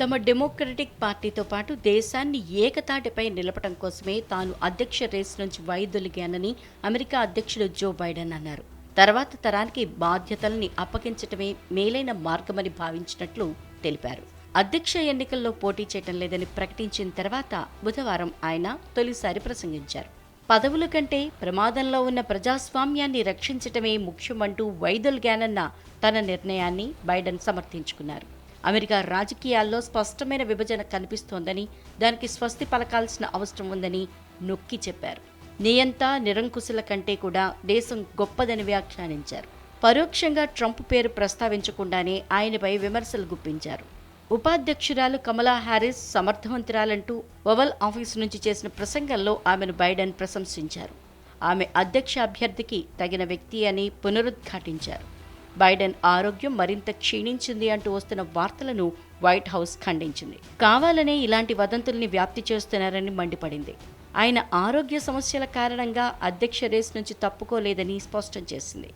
తమ డెమోక్రటిక్ పార్టీతో పాటు దేశాన్ని ఏకతాటిపై నిలపడం కోసమే తాను అధ్యక్ష రేసు నుంచి వైదొలిగానని అమెరికా అధ్యక్షుడు జో బైడెన్ అన్నారు. తర్వాత తరానికి బాధ్యతల్ని అప్పగించటమే మేలైన మార్గమని భావించినట్లు తెలిపారు. అధ్యక్ష ఎన్నికల్లో పోటీ చేయటం లేదని ప్రకటించిన తర్వాత బుధవారం ఆయన తొలిసారి ప్రసంగించారు. పదవుల కంటే ప్రమాదంలో ఉన్న ప్రజాస్వామ్యాన్ని రక్షించటమే ముఖ్యమంటూ వైదొలిగానన్న తన నిర్ణయాన్ని బైడెన్ సమర్థించుకున్నారు. అమెరికా రాజకీయాల్లో స్పష్టమైన విభజన కనిపిస్తోందని దానికి స్వస్తి పలకాల్సిన అవసరం ఉందని నొక్కి చెప్పారు. నియంత నిరంకుశుల కంటే కూడా దేశం గొప్పదని వ్యాఖ్యానించారు. పరోక్షంగా ట్రంప్ పేరు ప్రస్తావించకుండానే ఆయనపై విమర్శలు గుప్పించారు. ఉపాధ్యక్షురాలు కమలా హ్యారిస్ సమర్థవంతురాలంటూ ఓవల్ ఆఫీస్ నుంచి చేసిన ప్రసంగంలో ఆమెను బైడెన్ ప్రశంసించారు. ఆమె అధ్యక్ష అభ్యర్థికి తగిన వ్యక్తి అని పునరుద్ఘాటించారు. బైడెన్ ఆరోగ్యం మరింత క్షీణించింది అంటూ వస్తున్న వార్తలను వైట్ హౌస్ ఖండించింది. కావాలనే ఇలాంటి వదంతుల్ని వ్యాప్తి చేస్తున్నారని మండిపడింది. ఆయన ఆరోగ్య సమస్యల కారణంగా అధ్యక్ష రేస్ నుంచి తప్పుకోలేదని స్పష్టం చేసింది.